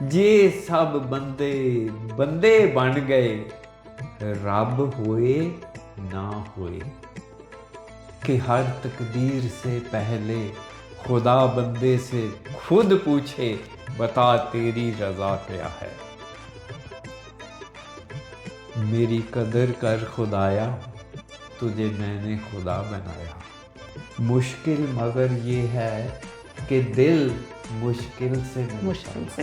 ਜੇ ਸਭ بندے ਬੰਦੇ ਬਣ ਗਏ، ਰੱਬ ਹੋਏ ਨਾ ਹੋਏ। کہ ہر تقدیر سے پہلے خدا بندے سے خود پوچھے بتا تیری رضا کیا ہے میری قدر کر خدایا تجھے میں نے خدا بنایا مشکل مگر یہ ہے کہ دل مشکل سے مشکل سے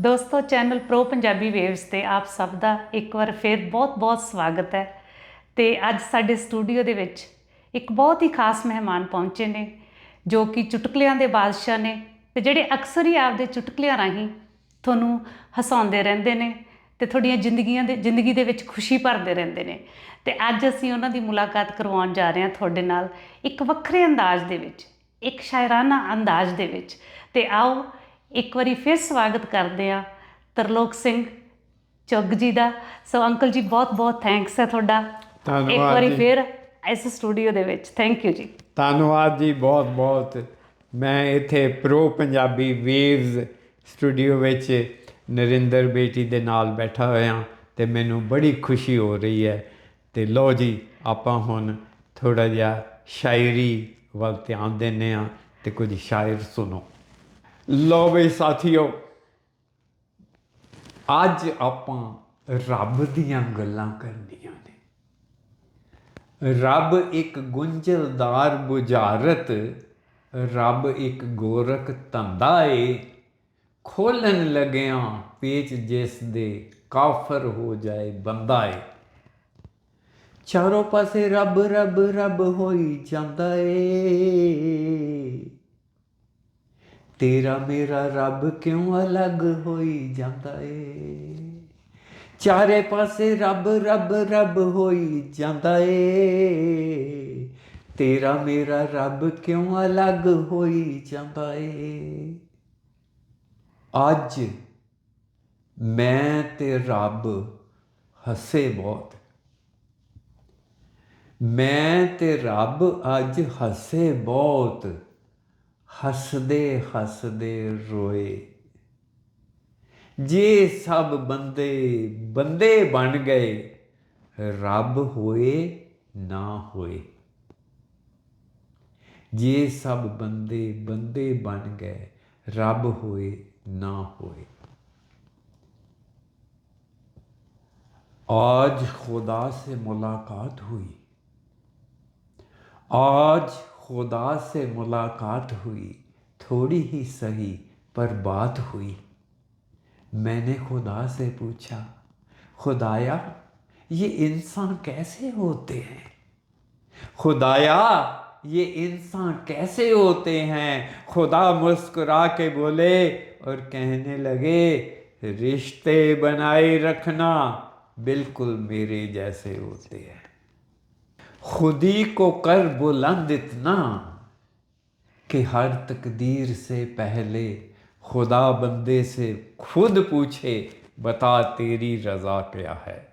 ਦੋਸਤੋ ਚੈਨਲ ਪ੍ਰੋ ਪੰਜਾਬੀ ਵੇਵਸ ਤੇ ਆਪ ਸਭ ਦਾ ਇੱਕ ਵਾਰ ਫਿਰ ਬਹੁਤ-ਬਹੁਤ ਸਵਾਗਤ ਹੈ ਤੇ ਅੱਜ ਸਾਡੇ ਸਟੂਡੀਓ ਦੇ ਵਿੱਚ ਇੱਕ ਬਹੁਤ ਹੀ ਖਾਸ ਮਹਿਮਾਨ ਪਹੁੰਚੇ ਨੇ ਜੋ ਕਿ ਚੁਟਕਲਿਆਂ ਦੇ ਬਾਦਸ਼ਾਹ ਨੇ ਤੇ ਜਿਹੜੇ ਅਕਸਰ ਹੀ ਆਪਦੇ ਚੁਟਕਲਿਆਂ ਰਾਹੀਂ ਤੁਹਾਨੂੰ ਹਸਾਉਂਦੇ ਰਹਿੰਦੇ ਨੇ ਤੇ ਤੁਹਾਡੀਆਂ ਜ਼ਿੰਦਗੀਆਂ ਦੇ ਜ਼ਿੰਦਗੀ ਦੇ ਵਿੱਚ ਖੁਸ਼ੀ ਭਰਦੇ ਰਹਿੰਦੇ ਨੇ। ਤੇ ਅੱਜ ਅਸੀਂ ਉਹਨਾਂ ਦੀ ਮੁਲਾਕਾਤ ਕਰਵਾਉਣ ਜਾ ਰਹੇ ਹਾਂ ਤੁਹਾਡੇ ਨਾਲ ਇੱਕ ਵੱਖਰੇ ਅੰਦਾਜ਼ ਦੇ ਵਿੱਚ ਇੱਕ ਸ਼ਾਇਰਾਨਾ ਅੰਦਾਜ਼ ਦੇ ਵਿੱਚ। ਤੇ ਆਓ ਇੱਕ ਵਾਰੀ ਫਿਰ ਸਵਾਗਤ ਕਰਦੇ ਆ ਤਰਲੋਕ ਸਿੰਘ ਚੁੱਗ ਜੀ ਦਾ। ਸੋ ਅੰਕਲ ਜੀ ਬਹੁਤ ਬਹੁਤ ਥੈਂਕਸ ਹੈ ਤੁਹਾਡਾ। ਇੱਕ ਧੰਨਵਾਦ ਵਾਰੀ ਜੀ। ਫਿਰ ਇਸ ਸਟੂਡੀਓ ਦੇ ਵਿੱਚ। ਥੈਂਕ ਯੂ ਜੀ। ਧੰਨਵਾਦ ਜੀ ਬਹੁਤ ਬਹੁਤ। ਮੈਂ ਇੱਥੇ ਪ੍ਰੋ ਪੰਜਾਬੀ ਵੇਵਜ਼ ਸਟੂਡੀਓ ਵਿੱਚ ਨਰਿੰਦਰ ਬੇਟੀ ਦੇ ਨਾਲ ਬੈਠਾ ਹੋਇਆ ਤੇ ਮੈਨੂੰ ਬੜੀ ਖੁਸ਼ੀ ਹੋ ਰਹੀ ਹੈ। ਤੇ ਲੋ ਜੀ, ਆਪਾਂ ਹੁਣ ਥੋੜਾ ਜਿਹਾ ਸ਼ਾਇਰੀ ਵੱਲ ਧਿਆਨ ਦਿੰਨੇ ਆ ਤੇ ਕੁਝ ਸ਼ਾਇਰ ਸੁਣੋ। ਲੋ ਬਈ ਸਾਥੀਓ, ਅੱਜ ਆਪਾਂ ਰੱਬ ਦੀਆਂ ਗੱਲਾਂ ਕਰਨੀਆਂ ਰੱਬ ਇੱਕ ਗੁੰਝਲਦਾਰ ਬੁਝਾਰਤ, ਰੱਬ ਇੱਕ ਗੋਰਖ ਧੰਦਾ ਏ। ਖੋਲਣ ਲੱਗਿਆਂ ਪੇਚ ਜਿਸ ਦੇ ਕਾਫਰ ਹੋ ਜਾਏ ਬੰਦਾ ਏ। ਚਾਰੋਂ ਪਾਸੇ ਰੱਬ ਰੱਬ ਰੱਬ ਹੋਈ ਜਾਂਦਾ ਏ। ਤੇਰਾ ਮੇਰਾ ਰੱਬ ਕਿਉਂ ਅਲੱਗ ਹੋਈ ਜਾਂਦਾ ਏ? ਚਾਰੇ ਪਾਸੇ ਰੱਬ ਰੱਬ ਰੱਬ ਹੋਈ ਜਾਂਦਾ ਏ ਤੇਰਾ ਮੇਰਾ ਰੱਬ ਕਿਉਂ ਅਲੱਗ ਹੋਈ ਜਾਂਦਾ ਏ ਅੱਜ ਮੈਂ ਤੇ ਰੱਬ ਹੱਸੇ ਬਹੁਤ। ਮੈਂ ਤੇ ਰੱਬ ਅੱਜ ਹੱਸੇ ਬਹੁਤ। ਹੱਸਦੇ ਹੱਸਦੇ ਰੋਏ। ਜੇ ਸਭ ਬੰਦੇ ਬੰਦੇ ਬਣ ਗਏ، ਰੱਬ ਹੋਏ ਨਾ ਹੋਏ। ਜੇ ਸਭ ਬੰਦੇ ਬੰਦੇ ਬਣ ਗਏ، ਰੱਬ ਹੋਏ ਨਾ ہوਏ آج خدا سے ملاقات ہوئی آج خدا سے ملاقات ہوئی تھوڑی ہی صحیح پر بات ہوئی میں نے خدا سے پوچھا، خدایا، یہ انسان کیسے ہوتے ہیں؟ خدایا، یہ انسان کیسے ہوتے ہیں؟ خدا مسکرا کے بولے اور کہنے لگے، رشتے بنائے رکھنا بالکل میرے جیسے ہوتے ہیں۔ خودی کو کر بلند اتنا کہ ہر تقدیر سے پہلے خدا بندے سے خود پوچھے، بتا تیری رضا کیا ہے؟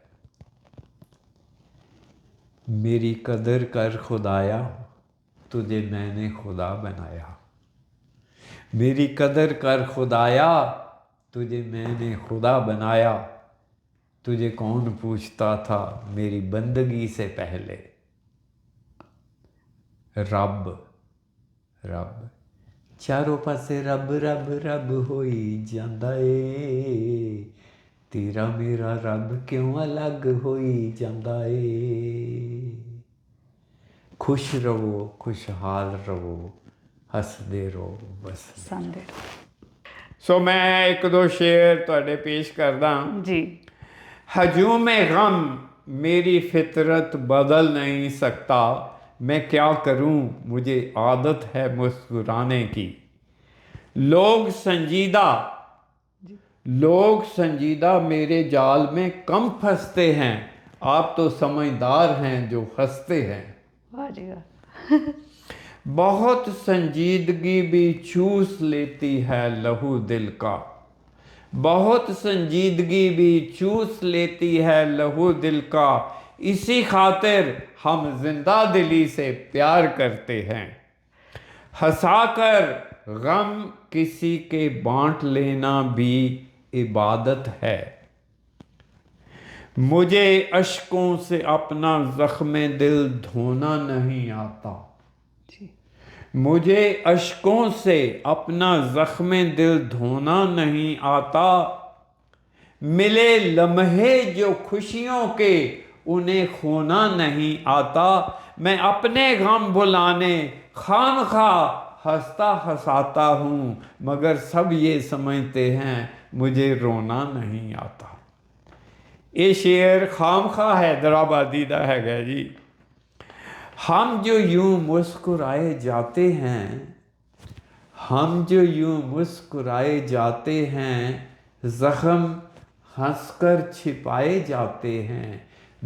میری قدر کر خدایا، تجھے میں نے خدا بنایا۔ میری قدر کر خدایا، تجھے میں نے خدا بنایا۔ تجھے کون پوچھتا تھا میری بندگی سے پہلے؟ رب رب۔ ਚਾਰੋਂ ਪਾਸੇ ਰੱਬ ਰੱਬ ਰੱਬ ਹੋਈ ਜਾਂਦਾ ਏ। ਤੇਰਾ ਮੇਰਾ ਰੱਬ ਕਿਉਂ ਅਲੱਗ ਹੋਈ ਜਾਂਦਾ ਏ? ਖੁਸ਼ ਰਹੋ ਖੁਸ਼ਹਾਲ ਰਹੋ ਹੱਸਦੇ ਰਹੋ ਬਸ ਸੰਦੇ ਸੋ ਮੈਂ ਇੱਕ ਦੋ ਸ਼ੇਰ ਤੁਹਾਡੇ ਪੇਸ਼ ਕਰਦਾ। ਜੀ। ਹਜੂਮੇ ਗਮ ਮੇਰੀ ਫਿਤਰਤ ਬਦਲ ਨਹੀਂ ਸਕਤਾ। میں کیا کروں؟ مجھے عادت ہے مسکرانے کی۔ لوگ سنجیدہ۔ لوگ سنجیدہ میرے جال میں کم پھنستے ہیں۔ آپ تو سمجھدار ہیں جو ہنستے ہیں۔ بہت سنجیدگی بھی چوس لیتی ہے لہو دل کا۔ بہت سنجیدگی بھی چوس لیتی ہے لہو دل کا۔ اسی خاطر ہم زندہ دلی سے پیار کرتے ہیں۔ ہنسا کر غم کسی کے بانٹ لینا بھی عبادت ہے۔ مجھے اشکوں سے اپنا زخم دل دھونا نہیں آتا۔ جی۔ مجھے اشکوں سے اپنا زخم دل دھونا نہیں آتا۔ ملے لمحے جو خوشیوں کے انہیں کھونا نہیں آتا۔ میں اپنے غم بلانے خام خواہ ہنستا ہنساتا ہوں، مگر سب یہ سمجھتے ہیں مجھے رونا نہیں آتا۔ یہ شعر خام خواہ حیدرآبادی دا ہے گا جی۔ ہم جو یوں مسکرائے جاتے ہیں، ہم جو یوں مسکرائے جاتے ہیں، زخم ہنس کر چھپائے جاتے ہیں۔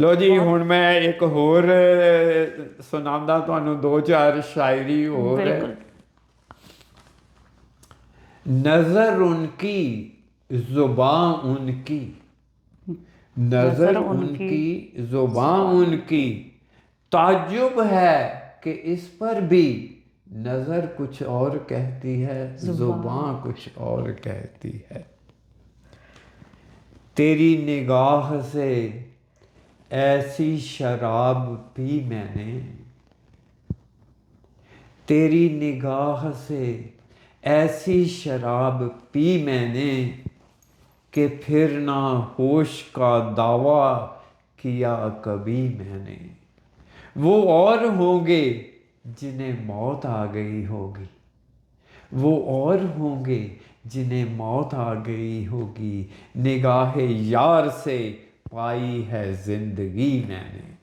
ਲੋ ਜੀ ਹੁਣ ਮੈਂ ਇੱਕ ਹੋਰ ਸੁਣਾਉਂਦਾ ਤੁਹਾਨੂੰ ਦੋ ਚਾਰ ਸ਼ਾਇਰੀ ਹੋਰ। ਨਜ਼ਰ ਉਨਕੀ ਜ਼ੁਬਾਨ ਉਨਕੀ। ਨਜ਼ਰ ਉਨਕੀ ਜ਼ੁਬਾਨ। ਉਨਕੀ। ਤਾਜੁਬ ਹੈ ਕਿ ਇਸ ਪਰ ਵੀ نظر کچھ اور کہتی ہے زباں کچھ اور کہتی ہے۔ تیری نگاہ سے ایسی شراب پی میں نے۔ تیری نگاہ سے ایسی شراب پی میں نے کہ پھر نہ ہوش کا دعویٰ کیا کبھی میں نے۔ وہ اور ہوں گے جنہیں موت آ گئی ہوگی۔ وہ اور ہوں گے جنہیں موت آ گئی ہوگی۔ نگاہ یار سے پائی ہے زندگی میں نے۔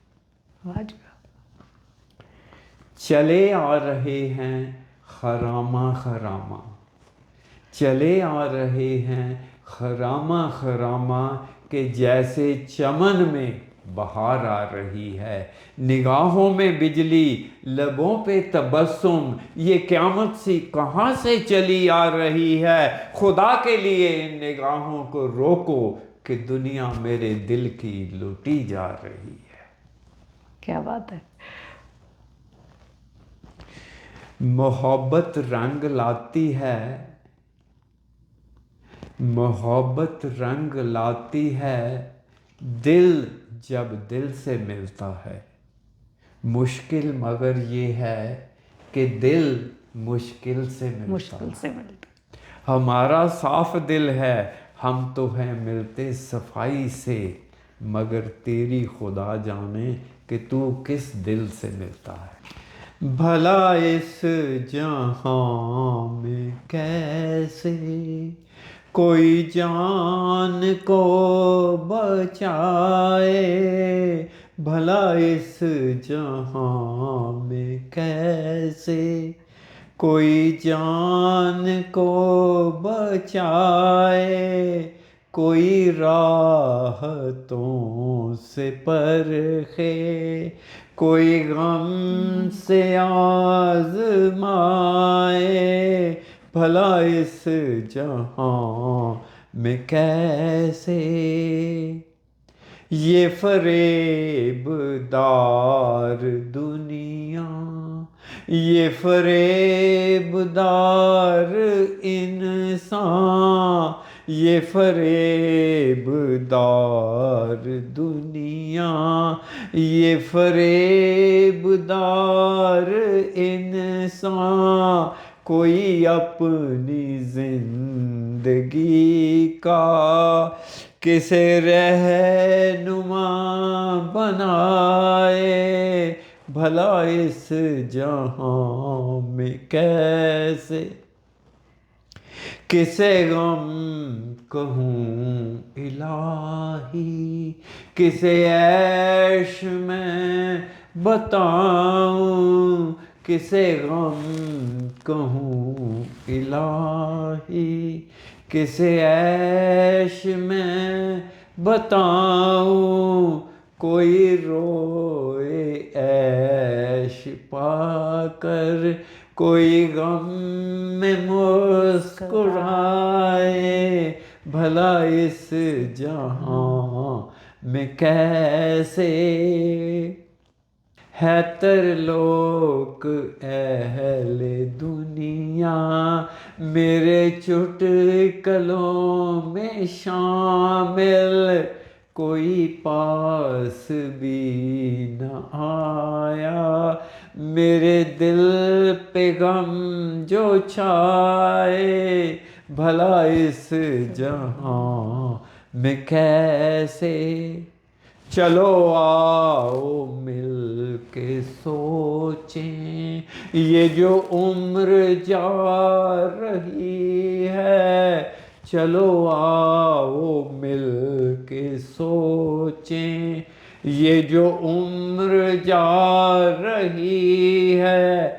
چلے آ رہے ہیں خرامہ خرامہ۔ چلے آ رہے ہیں خرامہ خرامہ کہ جیسے چمن میں بہار آ رہی ہے۔ نگاہوں میں بجلی لبوں پہ تبسم یہ قیامت سی کہاں سے چلی آ رہی ہے؟ خدا کے لیے ان نگاہوں کو روکو کہ دنیا میرے دل کی لوٹی جا رہی ہے۔ کیا بات ہے؟ محبت رنگ لاتی ہے۔ محبت رنگ لاتی ہے۔ دل جب دل سے ملتا ہے۔ مشکل مگر یہ ہے کہ دل مشکل سے ملتا مشکل سے ملتا ہمارا صاف دل ہے ہم تو ہیں ملتے صفائی سے۔ مگر تیری خدا جانے کہ تو کس دل سے ملتا ہے۔ بھلا اس جہاں میں کیسے کوئی جان کو بچائے بھلا اس جہاں میں کیسے کوئی جان کو بچائے کوئی راحتوں سے پرخے کوئی غم سے آزمائے بھلا اس جہاں میں کیسے؟ یہ فریب دار دنیا، یہ فریب دار انسان، یہ فریب دار دنیا، یہ فریب دار انسان کوئی اپنی زندگی کا کسے رہنما بنائے، بھلا اس جہاں میں کیسے؟ کسے غم کہوں الہی؟ کسے عیش میں بتاؤں کسے غم کہوں؟ الہی، کسے عیش میں بتاؤں؟ کوئی روئے عیش پا کر، کوئی غم میں مسکرائے، بھلا اس جہاں میں کیسے ہے تر لوک اہل دنیا، میرے چٹکلوں میں شامل، کوئی پاس بھی نہ آیا۔ میرے دل پہ غم جو چھائے، بھلا اس جہاں میں کیسے؟ چلو آؤ کے سوچیں یہ جو عمر جا رہی ہے، چلو آؤ مل کے سوچیں یہ جو عمر جا رہی ہے،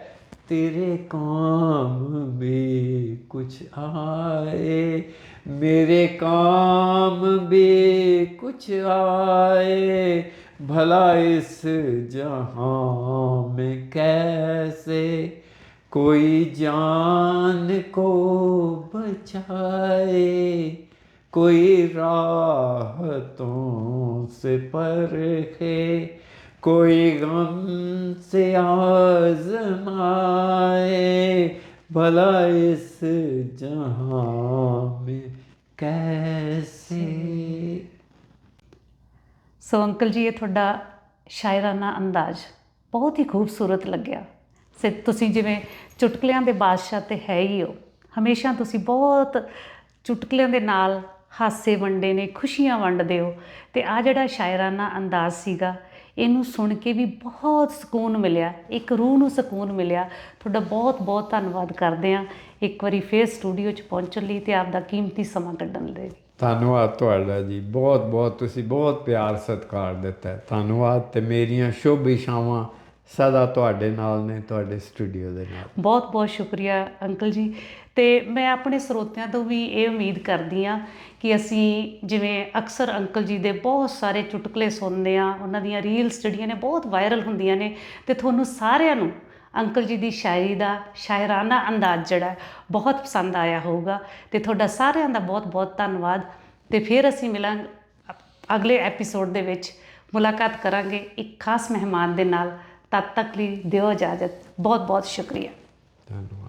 تیرے کام بھی کچھ آئے۔ میرے کام بھی کچھ آئے۔ بھلا اس جہاں میں کیسے کوئی جان کو بچائے، کوئی راحتوں سے پرکھے، کوئی غم سے آزمائے۔ بھلا اس جہاں میں کیسے ਸੋ ਅੰਕਲ ਜੀ ਇਹ ਤੁਹਾਡਾ ਸ਼ਾਇਰਾਨਾ ਅੰਦਾਜ਼ ਬਹੁਤ ਹੀ ਖੂਬਸੂਰਤ ਲੱਗਿਆ। ਸੇ ਤੁਸੀਂ ਜਿਵੇਂ ਚੁਟਕਲਿਆਂ ਦੇ ਬਾਦਸ਼ਾਹ ਤੇ ਹੈ ਹੀ ਹੋ, ਹਮੇਸ਼ਾ ਤੁਸੀਂ ਬਹੁਤ ਚੁਟਕਲਿਆਂ ਦੇ ਨਾਲ ਹਾਸੇ ਵੰਡੇ ਨੇ, ਖੁਸ਼ੀਆਂ ਵੰਡਦੇ ਹੋ। ਤੇ ਆ ਜਿਹੜਾ ਸ਼ਾਇਰਾਨਾ ਅੰਦਾਜ਼ ਸੀਗਾ, ਇਹਨੂੰ ਸੁਣ ਕੇ ਵੀ ਬਹੁਤ ਸਕੂਨ ਮਿਲਿਆ, ਇੱਕ ਰੂਹ ਨੂੰ ਸਕੂਨ ਮਿਲਿਆ। ਤੁਹਾਡਾ ਬਹੁਤ ਬਹੁਤ ਧੰਨਵਾਦ ਕਰਦੇ ਆ ਇੱਕ ਵਾਰੀ ਫੇਰ ਸਟੂਡੀਓ 'ਚ ਪਹੁੰਚਣ ਲਈ ਤੇ ਆਪ ਦਾ ਕੀਮਤੀ ਸਮਾਂ ਕੱਢਣ ਲਈ ਧੰਨਵਾਦ ਤੁਹਾਡਾ ਜੀ। ਬਹੁਤ ਬਹੁਤ ਤੁਸੀਂ ਬਹੁਤ ਪਿਆਰ ਸਤਿਕਾਰ ਦਿੱਤਾ ਧੰਨਵਾਦ ਤੇ ਮੇਰੀਆਂ ਸ਼ੁਭ ਇਸ਼ਾਵਾਂ ਸਦਾ ਤੁਹਾਡੇ ਨਾਲ ਨੇ, ਤੁਹਾਡੇ ਸਟੂਡੀਓ ਦੇ ਨਾਲ। ਬਹੁਤ ਬਹੁਤ ਸ਼ੁਕਰੀਆ ਅੰਕਲ ਜੀ। ਤੇ ਮੈਂ ਆਪਣੇ ਸਰੋਤਿਆਂ ਤੋਂ ਵੀ ਇਹ ਉਮੀਦ ਕਰਦੀ ਆ ਕਿ ਅਸੀਂ ਜਿਵੇਂ ਅਕਸਰ ਅੰਕਲ ਜੀ ਦੇ ਬਹੁਤ ਸਾਰੇ ਚੁਟਕਲੇ ਸੁਣਦੇ ਆ ਉਹਨਾਂ ਦੀਆਂ ਰੀਲਸ ਜਿਹੜੀਆਂ ਨੇ ਬਹੁਤ ਵਾਇਰਲ ਹੁੰਦੀਆਂ ਨੇ ਤੇ ਤੁਹਾਨੂੰ ਸਾਰਿਆਂ ਨੂੰ ਅੰਕਲ ਜੀ ਦੀ ਸ਼ਾਇਰੀ ਦਾ ਸ਼ਾਇਰਾਨਾ ਅੰਦਾਜ਼ ਜਿਹੜਾ ਬਹੁਤ ਪਸੰਦ ਆਇਆ ਹੋਊਗਾ ਤੇ ਤੁਹਾਡਾ ਸਾਰਿਆਂ ਦਾ ਬਹੁਤ ਬਹੁਤ ਧੰਨਵਾਦ ਤੇ ਫਿਰ ਅਸੀਂ ਮਿਲਾਂਗੇ ਅਗਲੇ ਐਪੀਸੋਡ ਦੇ ਵਿੱਚ ਮੁਲਾਕਾਤ ਕਰਾਂਗੇ ਇੱਕ ਖਾਸ ਮਹਿਮਾਨ ਦੇ ਨਾਲ ਤਦ ਤੱਕ ਲਈ ਦਿਓ ਇਜਾਜ਼ਤ। ਬਹੁਤ ਬਹੁਤ ਸ਼ੁਕਰੀਆ। ਧੰਨਵਾਦ।